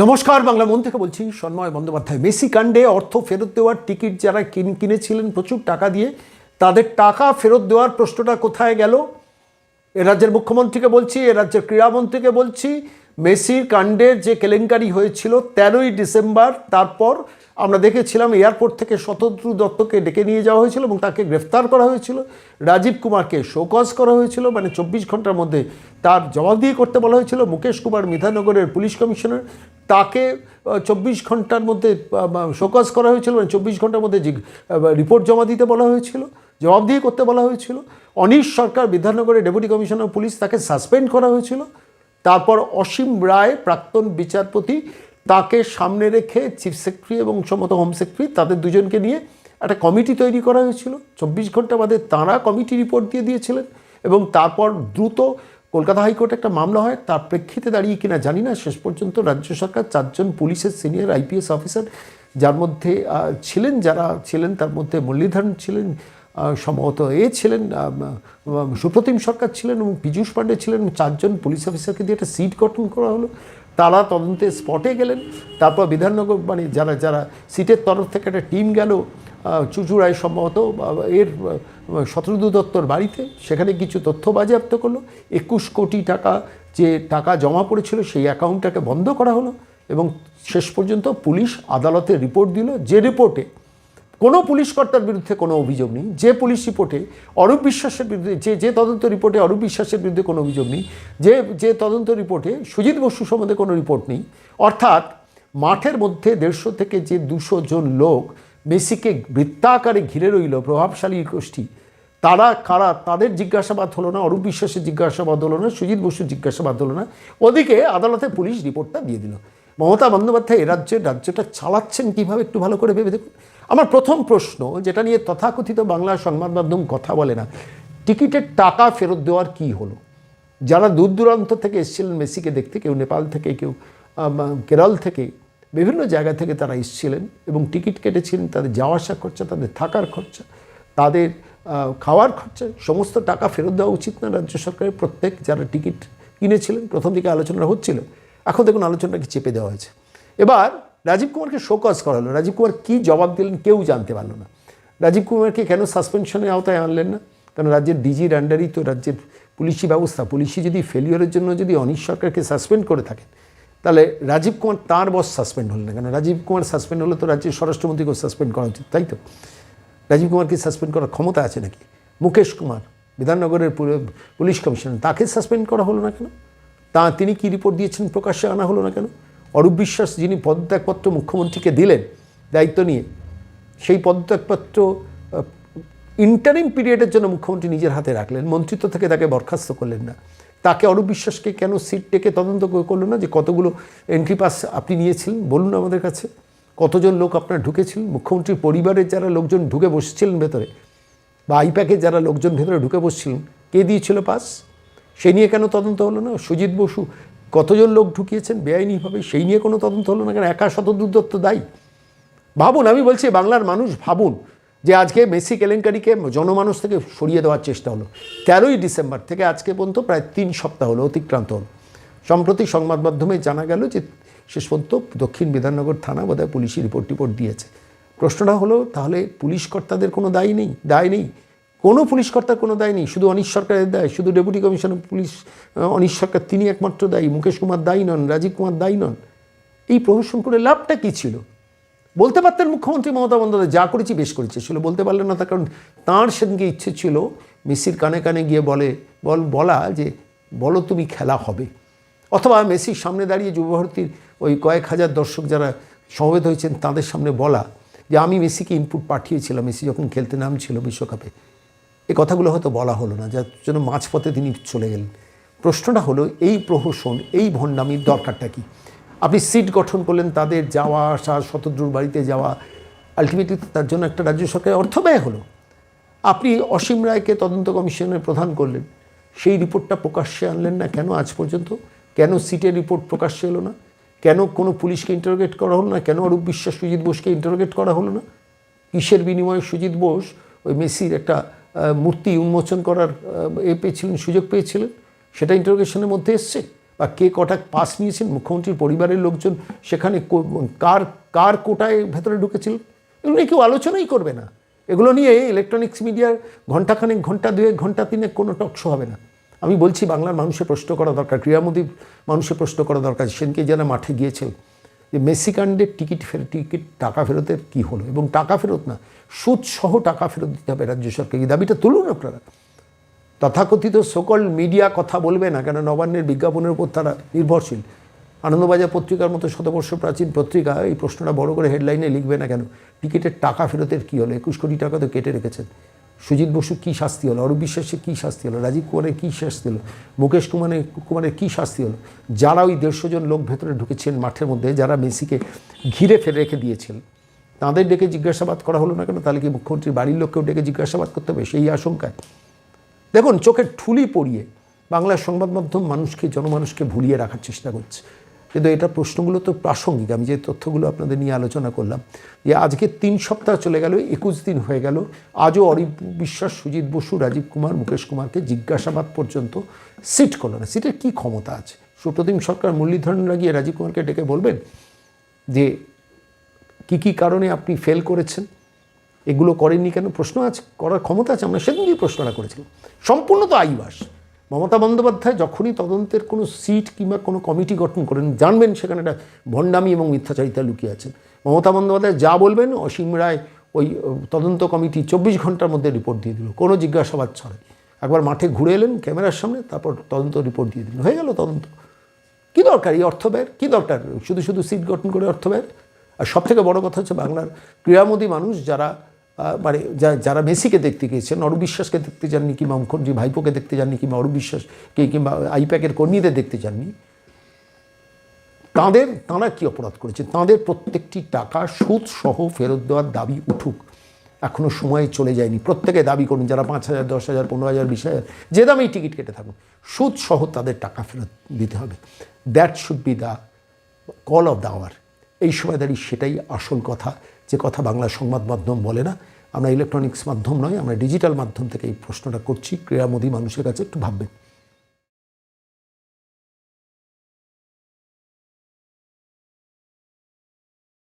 নমস্কার, বাংলা মন থেকে বলছি সন্ময় বন্দ্যোপাধ্যায়। মেসি কাণ্ডে অর্থ ফেরত দেওয়ার টিকিট যারা কিন- কিনেছিলেন, প্রচুর টাকা দিয়ে, তাদের টাকা ফেরত দেওয়ার প্রশ্নটা কোথায় গেল? এ রাজ্যের মুখ্যমন্ত্রীকে বলছি, এ রাজ্যের ক্রীড়ামন্ত্রীকে বলছি, মেসির কাণ্ডের যে কেলেঙ্কারি হয়েছিল তেরোই ডিসেম্বর, তারপর আমরা দেখেছিলাম এয়ারপোর্ট থেকে শতদ্রু দত্তকে ডেকে নিয়ে যাওয়া হয়েছিল এবং তাকে গ্রেফতার করা হয়েছিল। রাজীব কুমারকে শোকজ করা হয়েছিল মানে চব্বিশ ঘণ্টার মধ্যে তার জবাবদিহি করতে বলা হয়েছিল। মুকেশ কুমার, মিধানগরের পুলিশ কমিশনার তাকে চব্বিশ ঘণ্টার মধ্যে শোকজ করা হয়েছিল মানে চব্বিশ ঘণ্টার মধ্যে রিপোর্ট জমা দিতে বলা হয়েছিল জবাবদিহি করতে বলা হয়েছিল। অনিশ সরকার, বিধাননগরের ডেপুটি কমিশনার পুলিশ তাকে সাসপেন্ড করা হয়েছিল। তারপর অসীম রায়, প্রাক্তন বিচারপতি, তাকে সামনে রেখে চিফ সেক্রেটারি এবং সম্মত হোম সেক্রেটারি, তাদের দুজনকে নিয়ে একটা কমিটি তৈরি করা হয়েছিল। চব্বিশ ঘণ্টা বাদে তাঁরা কমিটি রিপোর্ট দিয়ে দিয়েছিলেন এবং তারপর দ্রুত কলকাতা হাইকোর্টে একটা মামলা হয়, তার প্রেক্ষিতে দাঁড়িয়ে কিনা জানি না, শেষ পর্যন্ত রাজ্য সরকার চারজন পুলিশের সিনিয়র আইপিএস অফিসার যার মধ্যে ছিলেন যারা ছিলেন, তার মধ্যে মুরলীধরন ছিলেন সম্ভবত এ ছিলেন সুপ্রতিম সরকার ছিলেন এবং পীযূষ পাণ্ডে ছিলেন, চারজন পুলিশ অফিসারকে দিয়ে একটা সিট গঠন করা হলো। তারা তদন্তে স্পটে গেলেন, তারপর বিধাননগর মানে যারা যারা সিটের তরফ থেকে একটা টিম গেল চুচুড়ায় সম্ভবত এর শত্রুদু দত্তর বাড়িতে সেখানে কিছু তথ্য বাজেয়াপ্ত করল। একুশ কোটি টাকা যে টাকা জমা পড়েছিল সেই অ্যাকাউন্টটাকে বন্ধ করা হলো এবং শেষ পর্যন্ত পুলিশ আদালতে রিপোর্ট দিল যে রিপোর্টে কোনো পুলিশ কর্তার বিরুদ্ধে কোনো অভিযোগ নেই। যে পুলিশ রিপোর্টে অরূপ বিশ্বাসের বিরুদ্ধে, যে যে তদন্ত রিপোর্টে অরূপ বিশ্বাসের বিরুদ্ধে কোনো অভিযোগ নেই, যে যে তদন্ত রিপোর্টে সুজিত বসু সম্বন্ধে কোনো রিপোর্ট নেই। অর্থাৎ মাঠের মধ্যে দেড়শো থেকে যে দুশো জন লোক মেসিকে বৃত্তাকারে ঘিরে রইল প্রভাবশালী গোষ্ঠী। তারা, কারা তাদের জিজ্ঞাসাবাদ হলো না, অরূপ বিশ্বাসের জিজ্ঞাসাবাদ হলো না, সুজিত বসুর জিজ্ঞাসাবাদ হলো না, ওদিকে আদালতে পুলিশ রিপোর্টটা দিয়ে দিল। মমতা বন্দ্যোপাধ্যায়, এ রাজ্যের রাজ্যটা চালাচ্ছেন কীভাবে একটু ভালো করে ভেবে দেখুন। আমার প্রথম প্রশ্ন, যেটা নিয়ে তথাকথিত বাংলা সংবাদ মাধ্যম কথা বলে না, টিকিটের টাকা ফেরত দেওয়ার কি হলো? যারা দূর দূরান্ত থেকে এসেছিলেন, মেসিকে দেখতে, কেউ নেপাল থেকে, কেউ কেরল থেকে বিভিন্ন জায়গা থেকে তারা এসছিলেন এবং টিকিট কেটেছিলেন, তাদের যাওয়া আসা খরচা, তাদের থাকার খরচা, তাদের খাওয়ার খরচা, সমস্ত টাকা ফেরত দেওয়া উচিত না রাজ্য সরকারের প্রত্যেক যারা টিকিট কিনেছিলেন, প্রথম দিকে আলোচনা হচ্ছিল। এখন দেখুন আলোচনাটাকে চেপে দেওয়া হয়েছে। এবার রাজীব কুমারকে শোকজ করা হলো। রাজীব কুমার কী জবাব দিলেন কেউ জানতে পারল না। রাজীব কুমারকে কেন সাসপেনশনের আওতায় আনলেন না? কারণ রাজ্যের ডিজির আন্ডারই তো রাজ্যের পুলিশি ব্যবস্থা। পুলিশি যদি ফেলিওরের জন্য যদি অনিশ সরকারকে সাসপেন্ড করে থাকেন তাহলে রাজীব কুমার তাঁর বস সাসপেন্ড হলেন না কেন? রাজীব কুমার সাসপেন্ড হলে তো রাজ্যের স্বরাষ্ট্রমন্ত্রীকেও সাসপেন্ড করা উচিত, তাই তো? রাজীব কুমারকে সাসপেন্ড করার ক্ষমতা আছে নাকি? মুকেশ কুমার, বিধাননগরের পুলিশ কমিশনার, তাকে সাসপেন্ড করা হলো না কেন? তা তিনি কি রিপোর্ট দিয়েছেন প্রকাশ্যে আনা হলো না কেন? অরূপ বিশ্বাস যিনি পদত্যাগপত্র মুখ্যমন্ত্রীকে দিলেন, দায়িত্ব নিয়ে, সেই পদত্যাগপত্র ইন্টারিম পিরিয়ডের জন্য মুখ্যমন্ত্রী নিজের হাতে রাখলেন, মন্ত্রিত্ব থেকে তাকে বরখাস্ত করলেন না। তাকে অরূপ বিশ্বাসকে কেন সিট টেকে তদন্ত করল না? যে কতগুলো এন্ট্রি পাস আপনি নিয়েছিলেন? বলুন আমাদের কাছে। কতজন লোক আপনার ঢুকেছিলেন মুখ্যমন্ত্রীর পরিবারের যারা লোকজন ঢুকে বসেছিলেন ভেতরে বা আইপ্যাকে যারা লোকজন ভেতরে ঢুকে বসছিলেন, কে দিয়েছিল পাস সেই নিয়ে কেন তদন্ত হলো না? সুজিত বসু কতজন লোক ঢুকিয়েছেন বেআইনিভাবে? সেই নিয়ে কোনো তদন্ত হলো না কেন? একা শতদূর দত্ত দায়ী? ভাবুন, আমি বলছি, বাংলার মানুষ ভাবুন। যে আজকে মেসি কেলেঙ্কারিকে জনমানুষ থেকে সরিয়ে দেওয়ার চেষ্টা হলো। তেরোই ডিসেম্বর থেকে আজকে পর্যন্ত প্রায় তিন সপ্তাহ হলো অতিক্রান্ত হলো। সম্প্রতি সংবাদ মাধ্যমে জানা গেল যে শেষ পর্যন্ত দক্ষিণ বিধাননগর থানা বোধহয় পুলিশি রিপোর্ট টিপোর্ট দিয়েছে। প্রশ্নটা হলো, তাহলে পুলিশ কর্তাদের কোনো দায় নেই? দায় নেই। কোনো পুলিশ কর্তার কোনো দায় নেই। শুধু অনিশ সরকারের দায়, শুধু deputy commissioner police Anish Sarkar, তিনি একমাত্র দায়ী। মুকেশ কুমার দায়ী নন, রাজীব কুমার দায়ী নন। এই প্রহসন করে লাভটা কী ছিল? বলতে পারতেন মুখ্যমন্ত্রী মমতা বন্দ্যোপাধ্যায়, যা করেছি বেশ করেছি। ছিল বলতে পারলেন না, তার কারণ তাঁর সেদিনকে ইচ্ছে ছিল, মেসির কানে কানে গিয়ে বলে, বল, বলা যে, বলো তুমি খেলা হবে। অথবা মেসির সামনে দাঁড়িয়ে যুবভারতীর ওই কয়েক হাজার দর্শক যারা সমবেত হয়েছেন, তাদের সামনে বলা যে, আমি মেসিকে ইনপুট পাঠিয়েছিলাম। মেসি যখন খেলতে নামছিল বিশ্বকাপে এই কথাগুলো হয়তো বলা হলো না, যার জন্য মাঝপথে তিনি চলে গেলেন। প্রশ্নটা হলো, এই প্রহসন, এই ভণ্ডামির দরকারটা কি? আপনি সিট গঠন করলেন, তাদের যাওয়া, আসা, শতদ্রুর বাড়িতে যাওয়া আলটিমেটলি তার জন্য একটা রাজ্য সরকারের অর্থ ব্যয় হলো। আপনি অসীম রায়কে তদন্ত কমিশনের প্রধান করলেন। সেই রিপোর্টটা প্রকাশ্যে আনলেন না কেন আজ পর্যন্ত? কেন সিটের রিপোর্ট প্রকাশ্যে এলো না? কেন কোনো পুলিশকে ইন্টারোগেট করা হলো না? কেন অরূপ বিশ্বাস, সুজিত বোসকে ইন্টারোগেট করা হলো না? কিসের বিনিময়ে সুজিত বোস ওই মেসির একটা মূর্তি উন্মোচন করার এ পেয়েছিলেন, সুযোগ পেয়েছিলেন? সেটা ইন্টারোগেশনের মধ্যে এসছে। বা কে কটা পাস নিয়েছেন মুখ্যমন্ত্রীর পরিবারের লোকজন, সেখানে কার কার কোটায় ভেতরে ঢুকেছিল? এগুলো নিয়ে কেউ আলোচনাই করবে না। এগুলো নিয়ে ইলেকট্রনিক্স মিডিয়ার ঘন্টাখানেক ঘণ্টা দুয়েক ঘণ্টা তিনেক কোনো টকশো হবে না। আমি বলছি, বাংলার মানুষের প্রশ্ন করা দরকার ক্রীড়ামোদী মানুষের প্রশ্ন করা দরকার, সেদিনকে যারা মাঠে গিয়েছিল, যে মেসি কাণ্ডের টিকিট ফেরত টিকিট টাকা ফেরতের কী হলো? এবং টাকা ফেরত না, সুদসহ টাকা ফেরত দিতে হবে রাজ্য সরকারকে। দাবিটা তুলুন আপনারা। তথাকথিত সকল মিডিয়া কথা বলবে না কেন নবান্নের বিজ্ঞাপনের উপর তারা নির্ভরশীল। আনন্দবাজার পত্রিকার মতো শতবর্ষ প্রাচীন পত্রিকা, এই প্রশ্নটা বড় করে হেডলাইনে লিখবে না কেন? টিকিটের টাকা ফেরতের কী হলো? একুশ কোটি টাকা তো কেটে রেখেছেন। সুজিত বসু কী শাস্তি হলো? অরূপ বিশ্বাসের কী শাস্তি হলো? রাজীব কুমারের কী শাস্তি হলো? মুকেশ কুমারের কুমারের কী শাস্তি হলো? যারা ওই দেড়শো জন লোক ভেতরে ঢুকেছেন মাঠের মধ্যে, যারা মেসিকে ঘিরে ফেলে রেখে দিয়েছিল তাদের ডেকে জিজ্ঞাসাবাদ করা হলো না কেন? তাহলে কি মুখ্যমন্ত্রীর বাড়ির লোককেও ডেকে জিজ্ঞাসাবাদ করতে হবে? সেই আশঙ্কায়। দেখুন, চোখের ঠুলি পড়িয়ে বাংলার সংবাদ মাধ্যম মানুষকে, জনমানুষকে ভুলিয়ে রাখার চেষ্টা করছে। কিন্তু এটা প্রশ্নগুলো তো প্রাসঙ্গিক। আমি যে তথ্যগুলো আপনাদের নিয়ে আলোচনা করলাম, যে আজকে তিন সপ্তাহ চলে গেল, একুশ দিন হয়ে গেল, আজও অরিপ বিশ্বাস, সুজিত বসু, রাজীব কুমার, মুকেশ কুমারকে জিজ্ঞাসাবাদ পর্যন্ত সিট করল না। সিটের কী ক্ষমতা আছে? সুপ্রতিম সরকার মুরলীধরন লাগিয়ে রাজীব কুমারকে ডেকে বলবেন যে, কি কি কারণে আপনি ফেল করেছেন? এগুলো করেননি কেন? প্রশ্ন আছে করার ক্ষমতা আছে। আমরা সেদিনই প্রশ্নটা করেছিলাম। সম্পূর্ণ তো আইবাস। মমতা বন্দ্যোপাধ্যায় যখনই তদন্তের কোনো সিট কিংবা কোনো কমিটি গঠন করেন, জানবেন সেখানে একটা ভণ্ডামি এবং মিথ্যাচারিতা লুকিয়ে আছে। মমতা বন্দ্যোপাধ্যায় যা বলবেন, অসীম রায় ওই তদন্ত কমিটি চব্বিশ ঘণ্টার মধ্যে রিপোর্ট দিয়ে দিল। কোনো জিজ্ঞাসাবাদ ছাড়াই একবার মাঠে ঘুরে এলেন ক্যামেরার সামনে, তারপর তদন্ত রিপোর্ট দিয়ে দিল। হয়ে গেল তদন্ত। কী দরকার এই অর্থ ব্যয়ের? কী দরকার? শুধু শুধু সিট গঠন করে অর্থ ব্যয়ের? আর সব থেকে বড় কথা হচ্ছে বাংলার ক্রীড়ামোদী মানুষ যারা মানে যারা মেসিকে দেখতে গিয়েছেন অরূপ বিশ্বাসকে দেখতে যাননি কিংবা মুখ্যমন্ত্রী ভাইপোকে দেখতে যাননি কিংবা অরূপ কিংবা আইপ্যাকের কর্মীদের দেখতে যাননি, তাঁদের, তাঁরা কী অপরাধ করেছে তাঁদের প্রত্যেকটি টাকা সুদ সহ ফেরত দেওয়ার দাবি উঠুক। এখনও সময়ে চলে যায়নি। প্রত্যেকে দাবি করুন, যারা পাঁচ হাজার, দশ হাজার, পনেরো হাজার, বিশ হাজার, যে দামেই টিকিট কেটে থাকুন সুদ সহ তাদের টাকা ফেরত দিতে হবে। That should be the call of the hour এই সময় দাঁড়িয়ে সেটাই আসল কথা। যে কথা বাংলা সংবাদ মাধ্যম বলে না, আমরা ইলেকট্রনিক্স মাধ্যম নয়, আমরা ডিজিটাল মাধ্যম থেকে এই প্রশ্নটা করছি। ক্রীড়ামোদী মানুষের কাছে একটু ভাববেন।